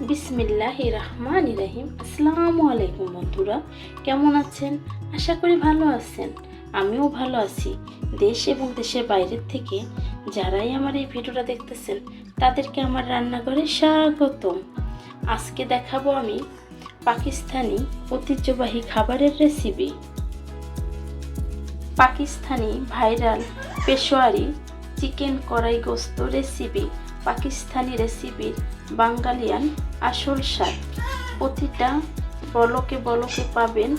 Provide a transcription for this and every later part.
বিসমিল্লাহ রহমান রাহিম। আসসালামু আলাইকুম বন্ধুরা, কেমন আছেন? আশা করি ভালো আছেন। আমিও ভালো আছি। দেশ এবং দেশের বাইরের থেকে যারাই আমার এই ভিডিওটা দেখতেছেন, তাদেরকে আমার রান্নাঘরে স্বাগতম। আজকে দেখাবো আমি পাকিস্তানি ঐতিহ্যবাহী খাবারের recipe Pakistani viral Peshawari chicken karahi gosht recipe Pakistani রেসিপির বাঙালিয়ান আসল স্বাদ। প্রতিটা বলকে বলকে পাবেন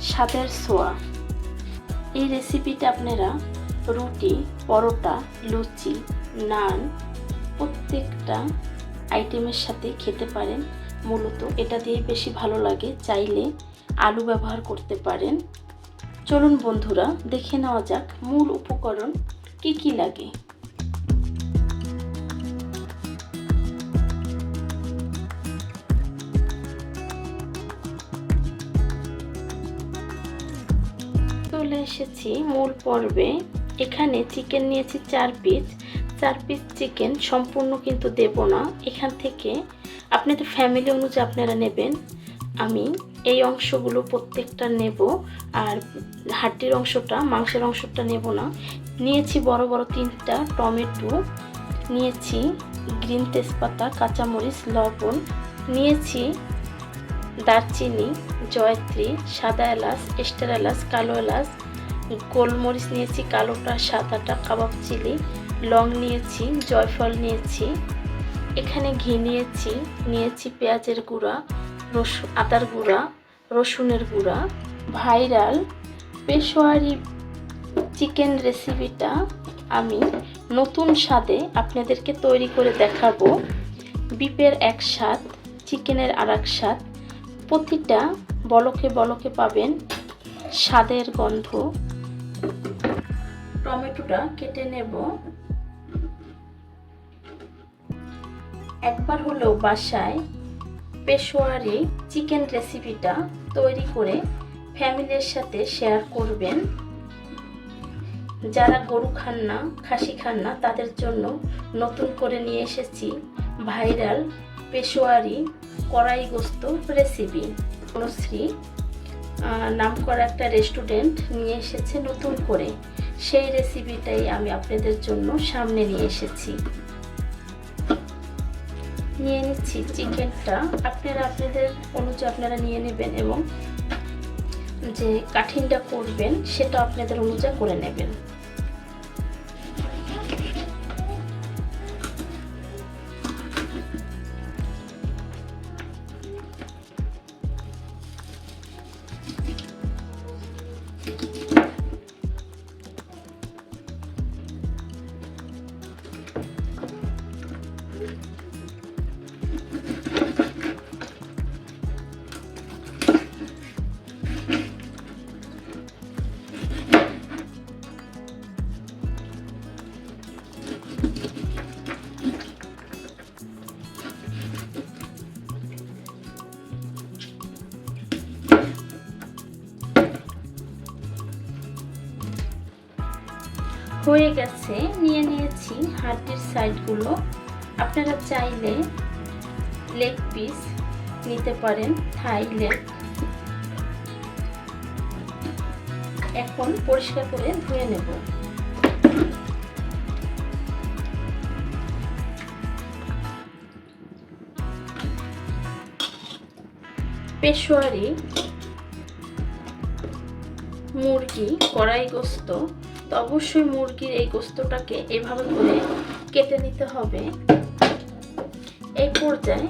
স্বাদের ছোঁয়া। এই রেসিপিটা আপনারা রুটি, পরোটা, লুচি, নান প্রত্যেকটা আইটেমের সাথে খেতে পারেন। মূলত এটা দিয়ে বেশি ভালো লাগে, চাইলে আলু ব্যবহার করতে পারেন। চলুন বন্ধুরা, দেখে নেওয়া যাক মূল উপকরণ কি কি লাগে। এসেছি মূল পর্বে। এখানে চিকেন নিয়েছি চার পিস চার পিস চিকেন সম্পূর্ণ কিন্তু দেব না। এখান থেকে আপনাদের ফ্যামিলি অনুযায়ী আপনারা নেবেন। আমি এই অংশগুলো প্রত্যেকটা নেব আর হাড্ডির অংশটা, মাংসের অংশটা নেব না। নিয়েছি বড় বড় তিনটা টমেটো, নিয়েছি গ্রিন তেজপাতা, কাঁচামরিচ, লবণ, নিয়েছি দারচিনি, জয়ত্রী, সাদা এলাচ স্টার এলাচ, কালো এলাচ গোলমরিচ নিয়েছি, কালোটা, সাদাটা, কাবাব চিলি, লং নিয়েছি, জয়ফল নিয়েছি। এখানে ঘি নিয়েছি নিয়েছি পেঁয়াজের গুঁড়া রসুন আদার গুঁড়া, রসুনের গুঁড়া, ভাইরাল পেশোয়ারি চিকেন রেসিপিটা আমি নতুন স্বাদে আপনাদেরকে তৈরি করে দেখাবো। বিপের এক স্বাদ, চিকেনের আর এক স্বাদ, প্রতিটা বলকে বলকে পাবেন স্বাদের গন্ধ। টমেটোটা কেটে নেব। একবার হলেও বাসায় পেশোয়ারি চিকেন রেসিপিটা তৈরি করে ফ্যামিলির সাথে শেয়ার করবেন। যারা গরু খান না, খাসি খান না, তাদের জন্য নতুন করে নিয়ে এসেছি ভাইরাল পেশোয়ারি কড়াই গোস্ত রেসিপি। অনুশ্রী নাম করা একটা রেস্টুরেন্ট নিয়ে এসেছে নতুন করে। সেই রেসিপিটাই আমি আপনাদের জন্য সামনে নিয়ে এসেছি। নিয়ে নিচ্ছি চিকেনটা আপনারা আপনাদের অনুযায়ী আপনারা নিয়ে নেবেন এবং যে কাঠিনটা করবেন, সেটা আপনাদের অনুযায়ী করে নেবেন। হয়ে গেছে, নিয়ে নিয়েছি হাড্ডির সাইডগুলো। আপনারা চাইলে লেগ পিস নিতে পারেন, থাই লেগ। এখন পরিষ্কার করে ধুয়ে নেব। পেশোয়ারি, মুরগি, কড়াই গোস্ত অবশ্যই মুরগির এই গোস্তটাকে এভাবে করে কেটে নিতে হবে। এই পর্যায়ে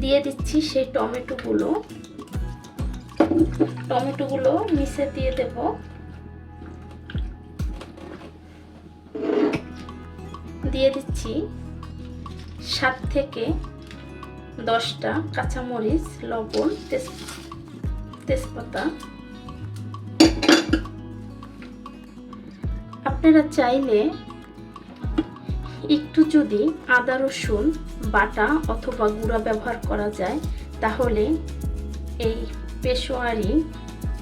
দিয়ে দিচ্ছি সেই টমেটোগুলো। টমেটোগুলো মিশে দিয়ে দেব। দিয়ে দিচ্ছি সাত থেকে দশটা কাঁচামরিচ, লবণ, তেজ তেজপাতা। আপনারা চাইলে একটু যদি আদা, রসুন, বাটা অথবা গুঁড়া ব্যবহার করা যায়, তাহলে এই পেশোয়ারি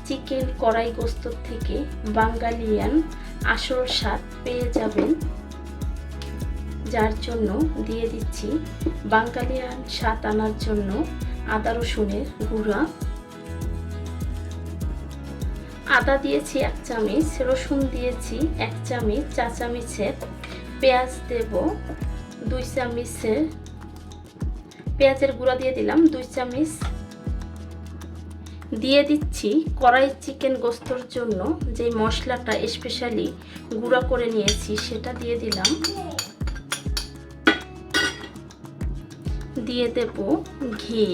চিকেন কড়াই গোস্ত থেকে বাঙ্গালিয়ান আসল স্বাদ পেয়ে যাবেন। যার জন্য দিয়ে দিচ্ছি বাঙ্গালিয়ান স্বাদ আনার জন্য আদা, রসুনের গুঁড়া। আদা দিয়েছি এক চামচ, রসুন দিয়েছি এক চামচ, চা চামচের পেঁয়াজ দেব দুই চামচের। পেঁয়াজের গুঁড়া দিয়ে দিলাম দুই চামচ। দিয়ে দিচ্ছি কড়াই চিকেন গোস্তর জন্য যে মশলাটা স্পেশালি গুঁড়া করে নিয়েছি, সেটা দিয়ে দিলাম। দিয়ে দেব ঘি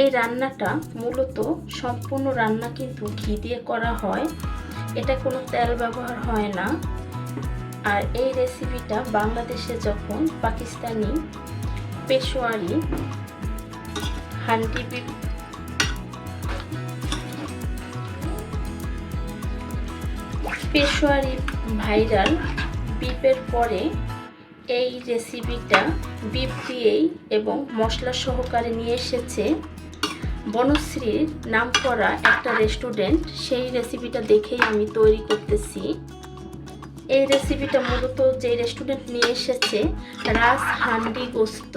এই রান্নাটা মূলত সম্পূর্ণ রান্না কিন্তু ঘি দিয়ে করা হয়। এটা কোনো তেল ব্যবহার হয় না। আর এই রেসিপিটা বাংলাদেশে যখন পাকিস্তানি পেশোয়ারি হান্ডি পেশোয়ারি ভাইরাল বিপের পরে এই রেসিপিটা বিপ দিয়েই এবং মশলা সহকারে নিয়ে এসেছে। বনশ্রীর নাম করা একটা রেস্টুরেন্ট, সেই রেসিপিটা দেখেই আমি তৈরি করতেছি। এই রেসিপিটা মূলত যে রেস্টুরেন্ট নিয়ে এসেছে রাস হান্ডি গোস্ত।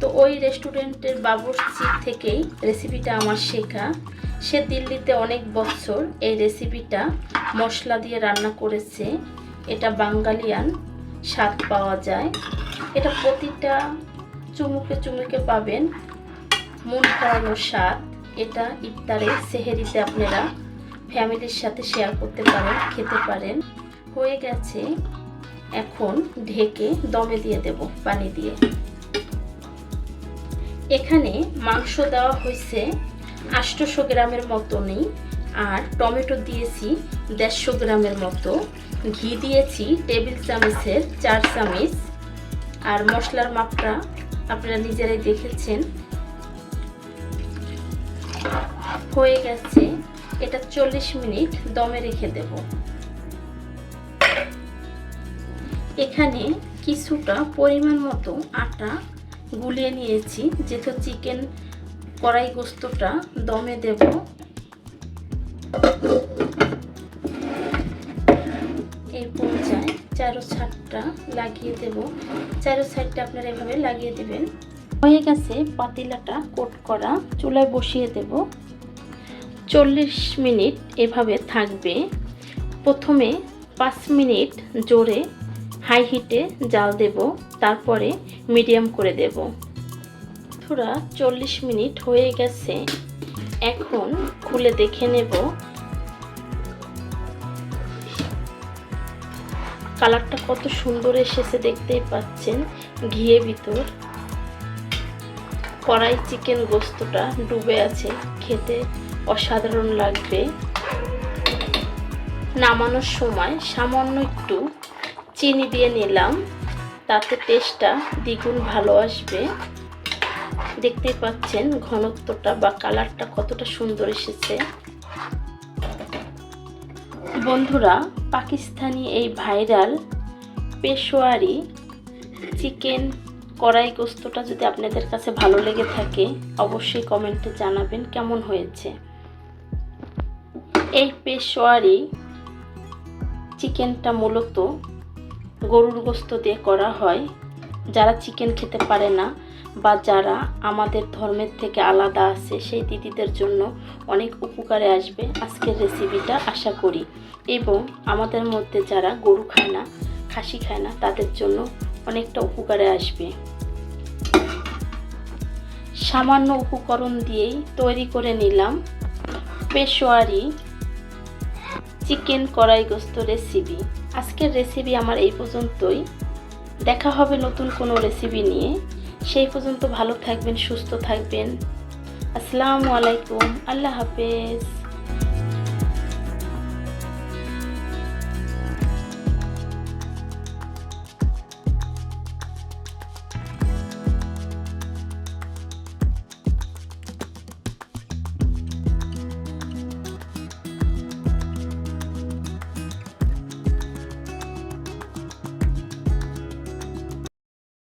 তো ওই রেস্টুরেন্টের বাবুর্চি থেকেই রেসিপিটা আমার শেখা। সে দিল্লিতে অনেক বছর এই রেসিপিটা মশলা দিয়ে রান্না করেছে। এটা বাঙ্গালিয়ান স্বাদ পাওয়া যায়। এটা প্রতিটা চুমুকে চুমুকে পাবেন। মন ভরানো স্বাদ, এটা ইফতারে সেহেরিতে আপনারা ফ্যামিলির সাথে শেয়ার করতে পারেন, খেতে পারেন। হয়ে গেছে, এখন ঢেকে দমে দিয়ে দেব পানি দিয়ে। এখানে মাংস দেওয়া হয়েছে আটশোশো গ্রামের মতনই আর টমেটো দিয়েছি দেড়শো গ্রামের মতো। ঘি দিয়েছি টেবিল চামচের চার চামচ। আর মশলার মাপটা আপনারা নিজেরাই দেখেছেন। হয়ে গেছে। এটা চল্লিশ মিনিট দমে রেখে দেব। এখানে কিছুটা পরিমাণ মতো আটা গুলিয়ে নিয়েছি, যেহেতু চিকেন কড়াই গোস্তটা দমে দেব। এই পর্যায়ে চারো ছাটটা লাগিয়ে দেব। চারো সাইডটা আপনারা এভাবে লাগিয়ে দেবেন। হয়ে গেছে পাতিলাটা কোট করা। চুলায় বসিয়ে দেব। চল্লিশ মিনিট এভাবে থাকবে। প্রথমে পাঁচ মিনিট জোরে হাই হিটে জাল দেব। তারপরে মিডিয়াম করে দেব। থোড়া চল্লিশ মিনিট হয়ে গেছে। এখন খুলে দেখে নেব। কালারটা কত সুন্দর এসেছে দেখতেই পাচ্ছেন। ঘিয়ে ভিতর। কড়াই চিকেন গোস্তটা ডুবে আছে, খেতে অসাধারণ লাগবে। নামানোর সময় সামান্য একটু চিনি দিয়ে নিলাম, তাতে টেস্টটা দ্বিগুণ ভালো আসবে। দেখতেই পাচ্ছেন ঘনত্বটা বা কালারটা কতটা সুন্দর এসেছে। বন্ধুরা, পাকিস্তানি এই ভাইরাল পেশোয়ারি চিকেন কড়াই গোস্তটা যদি আপনাদের কাছে ভালো লেগে থাকে, অবশ্যই কমেন্টে জানাবেন কেমন হয়েছে। এই পেশোয়ারি চিকেনটা মূলত গরুর গোস্ত দিয়ে করা হয়। যারা চিকেন খেতে পারে না বা যারা আমাদের ধর্মের থেকে আলাদা আছে, সেই দিদিদের জন্য অনেক উপকারে আসবে আজকের রেসিপিটা আশা করি। এবং আমাদের মধ্যে যারা গরু খায় না, খাসি খায় না, তাদের জন্য অনেকটা উপকারে আসবে। সামান্য উপকরণ দিয়েই তৈরি করে নিলাম পেশোয়ারি চিকেন কড়াই গোস্ত রেসিপি। আজকের রেসিপি আমার এই পর্যন্তই। দেখা হবে নতুন কোনো রেসিপি নিয়ে। সেই পর্যন্ত ভালো থাকবেন, সুস্থ থাকবেন। আসসালামু আলাইকুম। আল্লাহ হাফেজ।